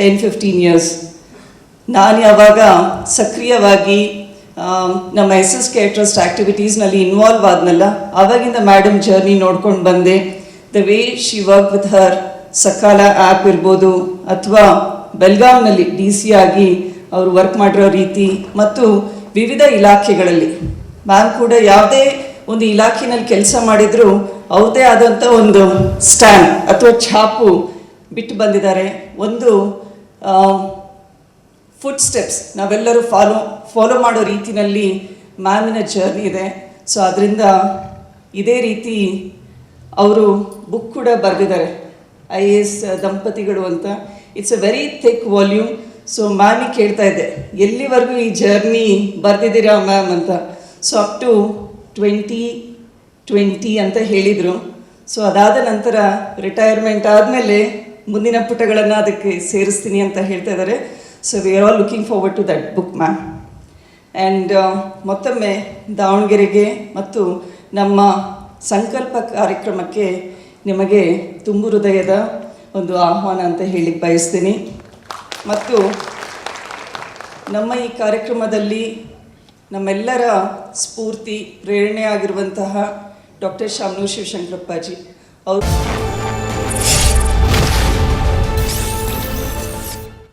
Ten fifteen years ನಾನು ಯಾವಾಗ ಸಕ್ರಿಯವಾಗಿ ನಮ್ಮ ಎಸ್ ಎಸ್ ಕೆ ಟ್ರಸ್ಟ್ ಆ್ಯಕ್ಟಿವಿಟೀಸ್ನಲ್ಲಿ ಇನ್ವಾಲ್ವ್ ಆದ್ನಲ್ಲ, ಆವಾಗಿಂದ ಮೇಡಮ್ ಜರ್ನಿ ನೋಡ್ಕೊಂಡು ಬಂದೆ. The way she work with her Sakala app ಇರ್ಬೋದು, ಅಥವಾ ಬೆಲ್ಗಾಮ್ನಲ್ಲಿ ಡಿ ಸಿ ಆಗಿ ಅವರು ವರ್ಕ್ ಮಾಡಿರೋ ರೀತಿ, ಮತ್ತು ವಿವಿಧ ಇಲಾಖೆಗಳಲ್ಲಿ. ಮ್ಯಾಮ್ ಕೂಡ ಯಾವುದೇ ಒಂದು ಇಲಾಖೆನಲ್ಲಿ ಕೆಲಸ ಮಾಡಿದ್ರು, ಅವ್ರದ್ದೇ ಆದಂಥ ಒಂದು ಸ್ಟ್ಯಾಂಡ್ ಅಥವಾ ಛಾಪು ಬಿಟ್ಟು ಬಂದಿದ್ದಾರೆ. ಒಂದು ಫುಡ್ ಸ್ಟೆಪ್ಸ್ ನಾವೆಲ್ಲರೂ ಫಾಲೋ ಫಾಲೋ ಮಾಡೋ ರೀತಿನಲ್ಲಿ ಮ್ಯಾಮಿನ ಜರ್ನಿ ಇದೆ. ಸೊ ಅದರಿಂದ ಇದೇ ರೀತಿ ಅವರು ಬುಕ್ ಕೂಡ ಬರೆದಿದ್ದಾರೆ. ಐ ಎ ಎಸ್ ದಂಪತಿಗಳು ಅಂತ. It's a very thick volume so ಮ್ಯಾಮಿ ಕೇಳ್ತಾ ಇದ್ದೆ, ಎಲ್ಲಿವರೆಗೂ ಈ ಜರ್ನಿ ಬರೆದಿದ್ದೀರಾ ಮ್ಯಾಮ್ ಅಂತ. So up to twenty twenty ಅಂತ ಹೇಳಿದರು. ಸೊ ಅದಾದ ನಂತರ ರಿಟೈರ್ಮೆಂಟ್ ಆದಮೇಲೆ ಮುಂದಿನ ಪುಟಗಳನ್ನು ಅದಕ್ಕೆ ಸೇರಿಸ್ತೀನಿ ಅಂತ ಹೇಳ್ತಾ ಇದ್ದಾರೆ. So we are all looking forward to that book ma'am and ಮತ್ತೊಮ್ಮೆ ದಾವಣಗೆರೆಗೆ ಮತ್ತು ನಮ್ಮ ಸಂಕಲ್ಪ ಕಾರ್ಯಕ್ರಮಕ್ಕೆ ನಿಮಗೆ ತುಂಬು ಹೃದಯದ ಒಂದು ಆಹ್ವಾನ ಅಂತ ಹೇಳಿ ಬಯಸ್ತೀನಿ. ಮತ್ತು ನಮ್ಮ ಈ ಕಾರ್ಯಕ್ರಮದಲ್ಲಿ ನಮ್ಮೆಲ್ಲರ ಸ್ಫೂರ್ತಿ ಪ್ರೇರಣೆ ಆಗಿರುವಂತಹ ಡಾಕ್ಟರ್ ಶಾಮನು ಶಿವಶಂಕರಪ್ಪಾಜಿ ಅವರು